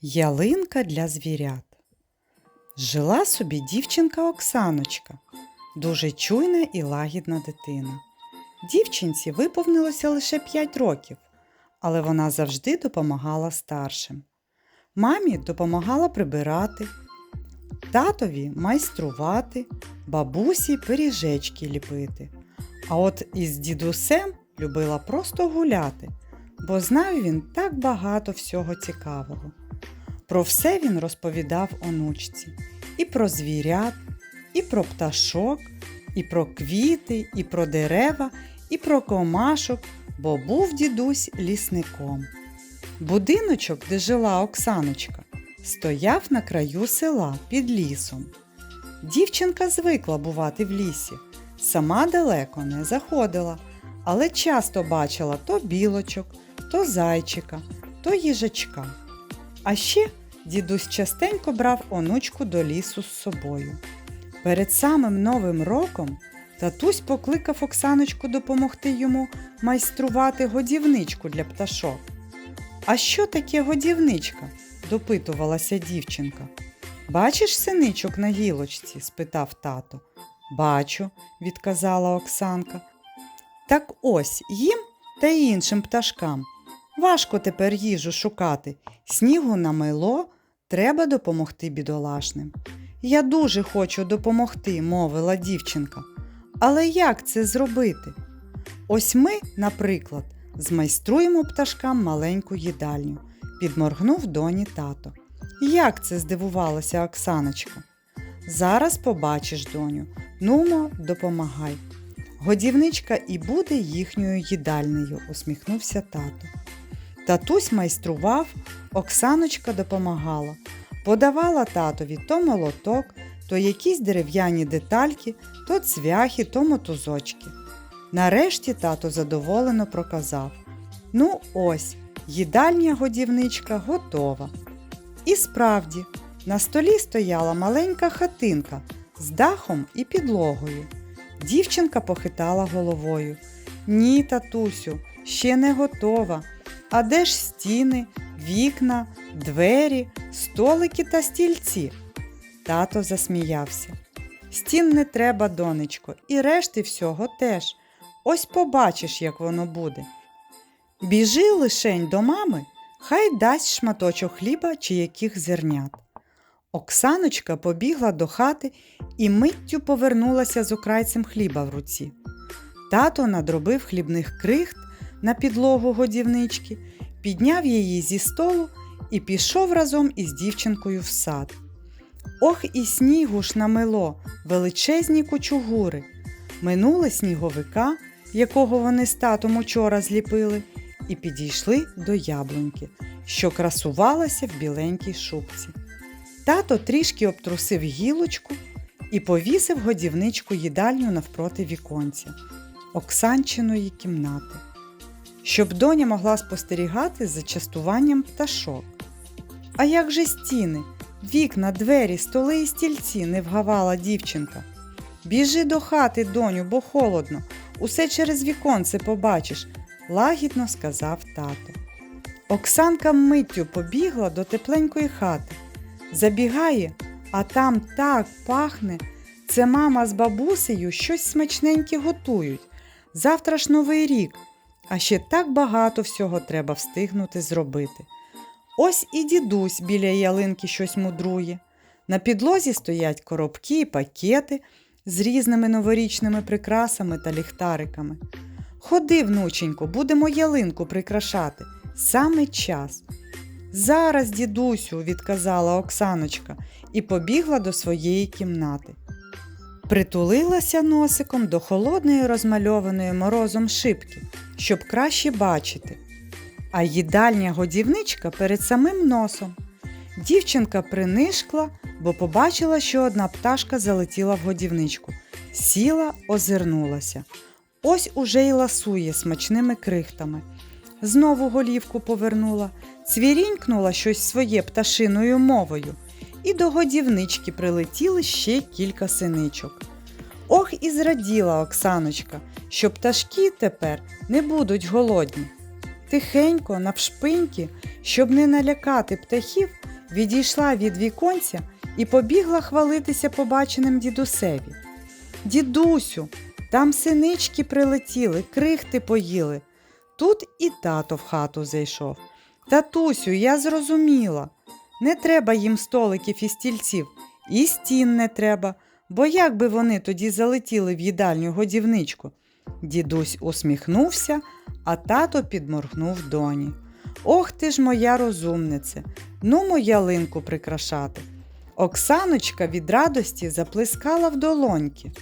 Ялинка для звірят. Жила собі дівчинка Оксаночка, дуже чуйна і лагідна дитина. Дівчинці виповнилося лише 5 років, але вона завжди допомагала старшим. Мамі допомагала прибирати, татові майструвати, бабусі пиріжечки ліпити. А от із дідусем любила просто гуляти, бо знав він так багато всього цікавого. Про все він розповідав онучці і про звірят, і про пташок, і про квіти, і про дерева, і про комашок, бо був дідусь лісником. Будиночок, де жила Оксаночка, стояв на краю села під лісом. Дівчинка звикла бувати в лісі, сама далеко не заходила, але часто бачила то білочок, то зайчика, то їжачка. А ще дідусь частенько брав онучку до лісу з собою. Перед самим Новим роком татусь покликав Оксаночку допомогти йому майструвати годівничку для пташок. А що таке годівничка? допитувалася дівчинка. Бачиш синичок на гілочці? спитав тато. Бачу, відказала Оксанка. Так ось їм та іншим пташкам. Важко тепер їжу шукати. Снігу намело, треба допомогти бідолашним. Я дуже хочу допомогти, мовила дівчинка. Але як це зробити? Ось ми, наприклад, змайструємо пташкам маленьку їдальню, підморгнув доні тато. Як це здивувалася Оксаночка? Зараз побачиш, доню. Нумо, допомагай. Годівничка і буде їхньою їдальнею, усміхнувся тато. Татусь майстрував, Оксаночка допомагала, подавала татові то молоток, то якісь дерев'яні детальки, то цвяхи, то мотузочки. Нарешті тато задоволено проказав: Ну, ось, їдальня годівничка готова. І справді, на столі стояла маленька хатинка з дахом і підлогою. Дівчинка похитала головою. Ні, татусю, ще не готова. А де ж стіни, вікна, двері, столики та стільці? Тато засміявся. Стін не треба, донечко, і решти всього теж. Ось побачиш, як воно буде. Біжи лишень до мами, хай дасть шматочок хліба чи яких зернят. Оксаночка побігла до хати і миттю повернулася з окрайцем хліба в руці. Тато надробив хлібних крихт на підлогу годівнички, підняв її зі столу і пішов разом із дівчинкою в сад. Ох, і снігу ж намело величезні кучугури. Минули сніговика, якого вони з татом учора зліпили, і підійшли до яблуньки, що красувалася в біленькій шубці. Тато трішки обтрусив гілочку і повісив годівничку їдальню навпроти віконця, Оксанчиної кімнати, щоб доня могла спостерігати за частуванням пташок. А як же стіни, вікна, двері, столи і стільці не вгавала дівчинка. Біжи до хати, доню, бо холодно, усе через віконце побачиш, лагідно сказав тато. Оксанка миттю побігла до тепленької хати. Забігає, а там так пахне. Це мама з бабусею щось смачненьке готують. Завтра ж новий рік, а ще так багато всього треба встигнути зробити. Ось і дідусь біля ялинки щось мудрує. На підлозі стоять коробки і пакети з різними новорічними прикрасами та ліхтариками. Ходи, внученько, будемо ялинку прикрашати. Саме час. Зараз, дідусю, відказала Оксаночка і побігла до своєї кімнати. Притулилася носиком до холодної розмальованої морозом шибки, щоб краще бачити. А їдальня годівничка перед самим носом. Дівчинка принишкла, бо побачила, що одна пташка залетіла в годівничку. Сіла, озирнулася. Ось уже й ласує смачними крихтами. Знову голівку повернула, цвірінькнула щось своє пташиною мовою, і до годівнички прилетіли ще кілька синичок. Ох, і зраділа Оксаночка, що пташки тепер не будуть голодні. Тихенько, навшпиньки, щоб не налякати птахів, відійшла від віконця і побігла хвалитися побаченим дідусеві. Дідусю, там синички прилетіли, крихти поїли. Тут і тато в хату зайшов. Татусю, я зрозуміла. Не треба їм столиків і стільців, і стін не треба, бо як би вони тоді залетіли в їдальню годівничку. Дідусь усміхнувся, а тато підморгнув доні. Ох ти ж моя розумнице, ну мо ялинку прикрашати. Оксаночка від радості заплескала в долоньки.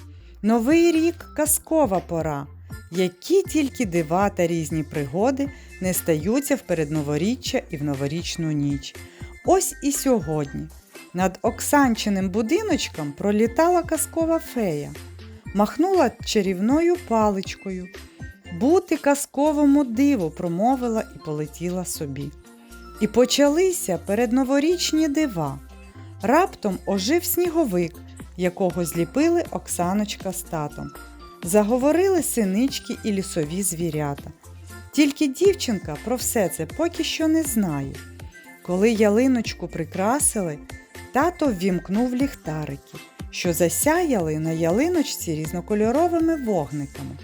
Новий рік казкова пора. Які тільки дива та різні пригоди не стаються в передноворіччя і в новорічну ніч. Ось і сьогодні над Оксанчиним будиночком пролітала казкова фея, махнула чарівною паличкою. Бути казковому диву промовила і полетіла собі. І почалися передноворічні дива. Раптом ожив сніговик, якого зліпили Оксаночка з татом. Заговорили синички і лісові звірята. Тільки дівчинка про все це поки що не знає. Коли ялиночку прикрасили, тато ввімкнув ліхтарики, що засяяли на ялиночці різнокольоровими вогниками.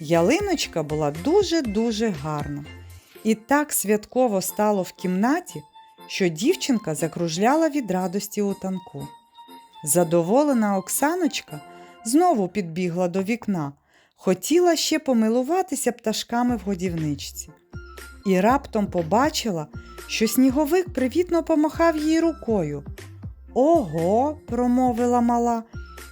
Ялиночка була дуже-дуже гарна. І так святково стало в кімнаті, що дівчинка закружляла від радості у танку. Задоволена Оксаночка знову підбігла до вікна, хотіла ще помилуватися пташками в годівничці. І раптом побачила, що сніговик привітно помахав їй рукою. Ого, промовила мала,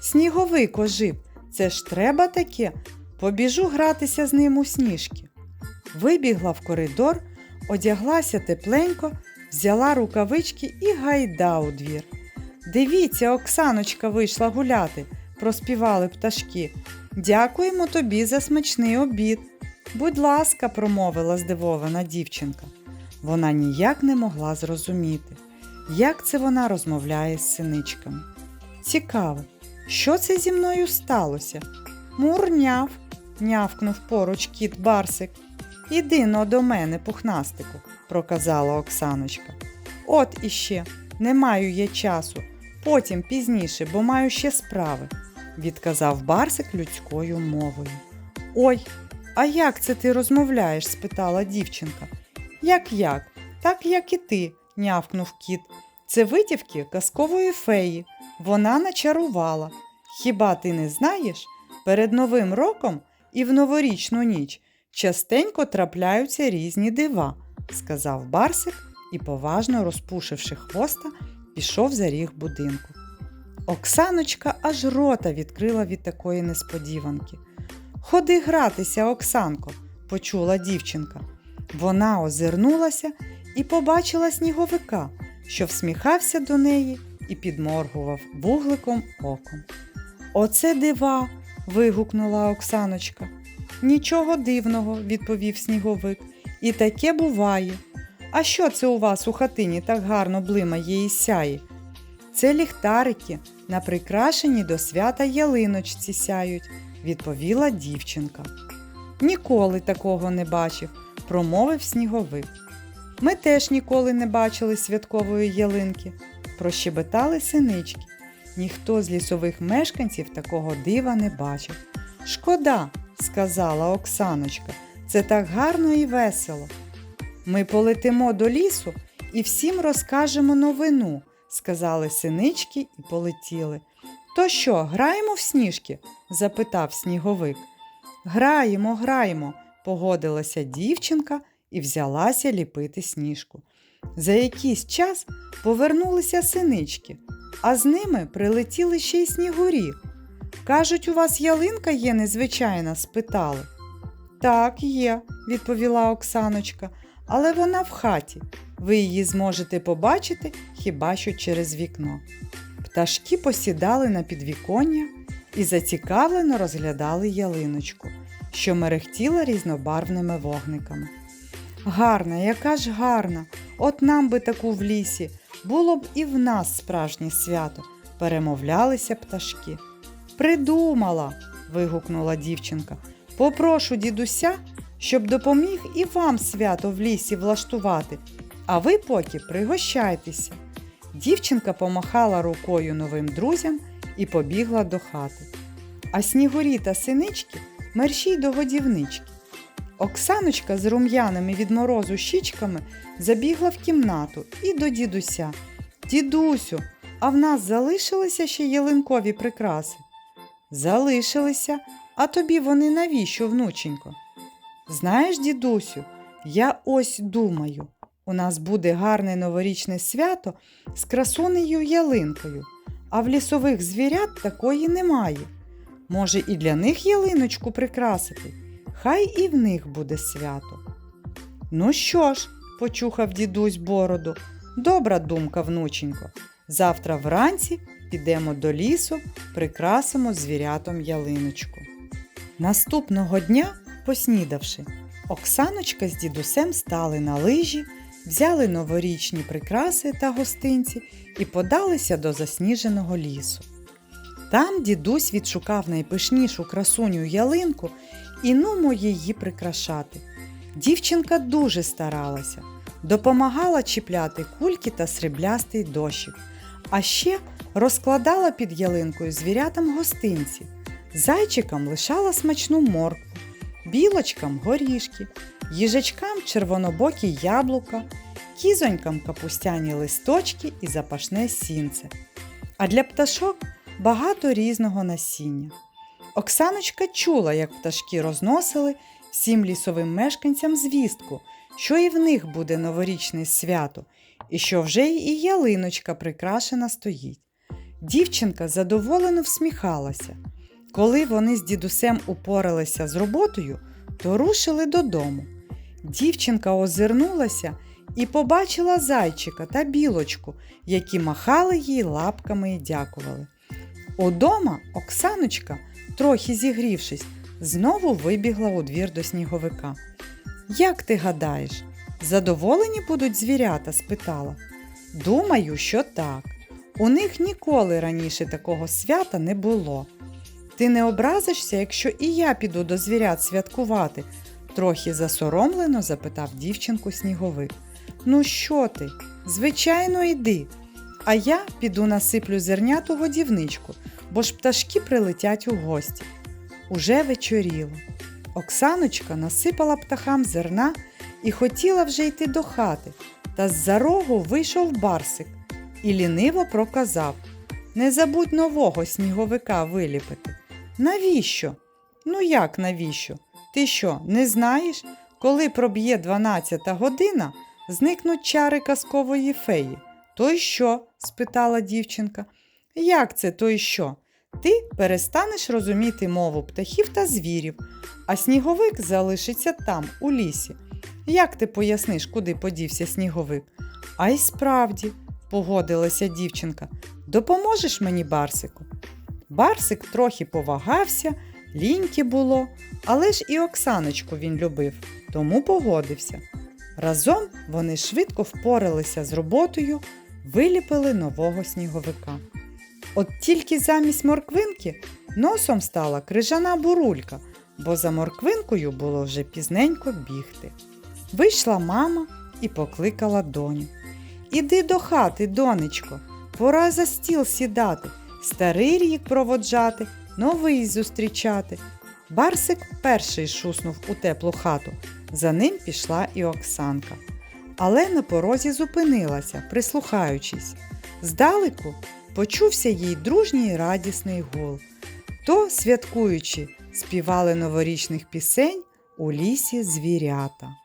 сніговик ожив, це ж треба таке. Побіжу гратися з ним у сніжки. Вибігла в коридор, одяглася тепленько, взяла рукавички і гайда у двір. Дивіться, Оксаночка вийшла гуляти, проспівали пташки. Дякуємо тобі за смачний обід. Будь ласка, промовила здивована дівчинка. Вона ніяк не могла зрозуміти, як це вона розмовляє з синичками. Цікаво, що це зі мною сталося? Мурняв, нявкнув поруч кіт Барсик. Іди но до мене, пухнастику, проказала Оксаночка. От іще, не маю я часу, потім пізніше, бо маю ще справи, відказав Барсик людською мовою. Ой, а як це ти розмовляєш? спитала дівчинка. Як як? Так як і ти, нявкнув кіт. Це витівки казкової феї. Вона начарувала. Хіба ти не знаєш? Перед Новим роком і в новорічну ніч частенько трапляються різні дива, сказав Барсик і, поважно розпушивши хвоста, пішов за ріг будинку. Оксаночка аж рота відкрила від такої несподіванки. Ходи гратися, Оксанко, почула дівчинка. Вона озирнулася і побачила сніговика, що всміхався до неї і підморгував вугликом оком. Оце дива. вигукнула Оксаночка. Нічого дивного, відповів сніговик. І таке буває. А що це у вас у хатині так гарно блимає і сяє? Це ліхтарики на прикрашеній до свята ялиночці сяють, відповіла дівчинка. Ніколи такого не бачив, промовив сніговик. Ми теж ніколи не бачили святкової ялинки, прощебетали синички. Ніхто з лісових мешканців такого дива не бачив. Шкода, сказала Оксаночка, це так гарно і весело. Ми полетимо до лісу і всім розкажемо новину, сказали синички і полетіли. То що, граємо в сніжки? запитав сніговик. Граємо, граємо, погодилася дівчинка і взялася ліпити сніжку. За якийсь час повернулися синички, а з ними прилетіли ще й снігурі. Кажуть, у вас ялинка є незвичайна? спитали. Так, є, відповіла Оксаночка, але вона в хаті. Ви її зможете побачити хіба що через вікно. Пташки посідали на підвіконня і зацікавлено розглядали ялиночку, що мерехтіла різнобарвними вогниками. Гарна, яка ж гарна! От нам би таку в лісі, було б і в нас справжнє свято, перемовлялися пташки. Придумала. вигукнула дівчинка. Попрошу дідуся, щоб допоміг і вам свято в лісі влаштувати, а ви поки пригощайтеся. Дівчинка помахала рукою новим друзям і побігла до хати. А снігурі та синички мерщій до годівнички. Оксаночка з рум'яними від морозу щічками забігла в кімнату і до дідуся. Дідусю, а в нас залишилися ще ялинкові прикраси? Залишилися, а тобі вони навіщо, внученько? Знаєш, дідусю, я ось думаю, у нас буде гарне новорічне свято з красунею ялинкою, а в лісових звірят такої немає. Може, і для них ялиночку прикрасити, хай і в них буде свято. Ну що ж, почухав дідусь бороду, добра думка, внученько. Завтра вранці підемо до лісу, прикрасимо звірятам ялиночку. Наступного дня, поснідавши, Оксаночка з дідусем стали на лижі, взяли новорічні прикраси та гостинці і подалися до засніженого лісу. Там дідусь відшукав найпишнішу красуню ялинку і нумо її прикрашати. Дівчинка дуже старалася, допомагала чіпляти кульки та сріблястий дощик, а ще розкладала під ялинкою звірятам гостинці, зайчикам лишала смачну моркву, білочкам горішки, їжачкам червонобокі яблука, кізонькам капустяні листочки і запашне сінце. А для пташок багато різного насіння. Оксаночка чула, як пташки розносили всім лісовим мешканцям звістку, що і в них буде новорічне свято, і що вже і ялиночка прикрашена стоїть. Дівчинка задоволено всміхалася. Коли вони з дідусем упоралися з роботою, то рушили додому. Дівчинка озирнулася і побачила зайчика та білочку, які махали їй лапками і дякували. Удома Оксаночка, трохи зігрівшись, знову вибігла у двір до сніговика. Як ти гадаєш, задоволені будуть звірята? спитала. Думаю, що так. У них ніколи раніше такого свята не було. Ти не образишся, якщо і я піду до звірят святкувати? Трохи засоромлено запитав дівчинку сніговик. Ну що ти? Звичайно, йди. А я піду насиплю зерняту годівничку, бо ж пташки прилетять у гості. Уже вечоріло. Оксаночка насипала птахам зерна і хотіла вже йти до хати, та з-за рогу вийшов барсик і ліниво проказав Не забудь нового сніговика виліпити. Навіщо? Ну як навіщо? Ти що, не знаєш? Коли проб'є 12 година, зникнуть чари казкової феї. То й що? спитала дівчинка. Як це то й що? Ти перестанеш розуміти мову птахів та звірів, а сніговик залишиться там, у лісі. Як ти поясниш, куди подівся сніговик? А й справді, погодилася дівчинка, допоможеш мені, Барсику? Барсик трохи повагався, ліньки було, але ж і Оксаночку він любив, тому погодився. Разом вони швидко впоралися з роботою, виліпили нового сніговика. От тільки замість морквинки носом стала крижана бурулька, бо за морквинкою було вже пізненько бігти. Вийшла мама і покликала доню. Іди до хати, донечко, пора за стіл сідати, старий рік проводжати, новий зустрічати. Барсик перший шуснув у теплу хату, за ним пішла і Оксанка. Але на порозі зупинилася, прислухаючись. Здалеку почувся їй дружній радісний гул. То, святкуючи, співали новорічних пісень у лісі звірята.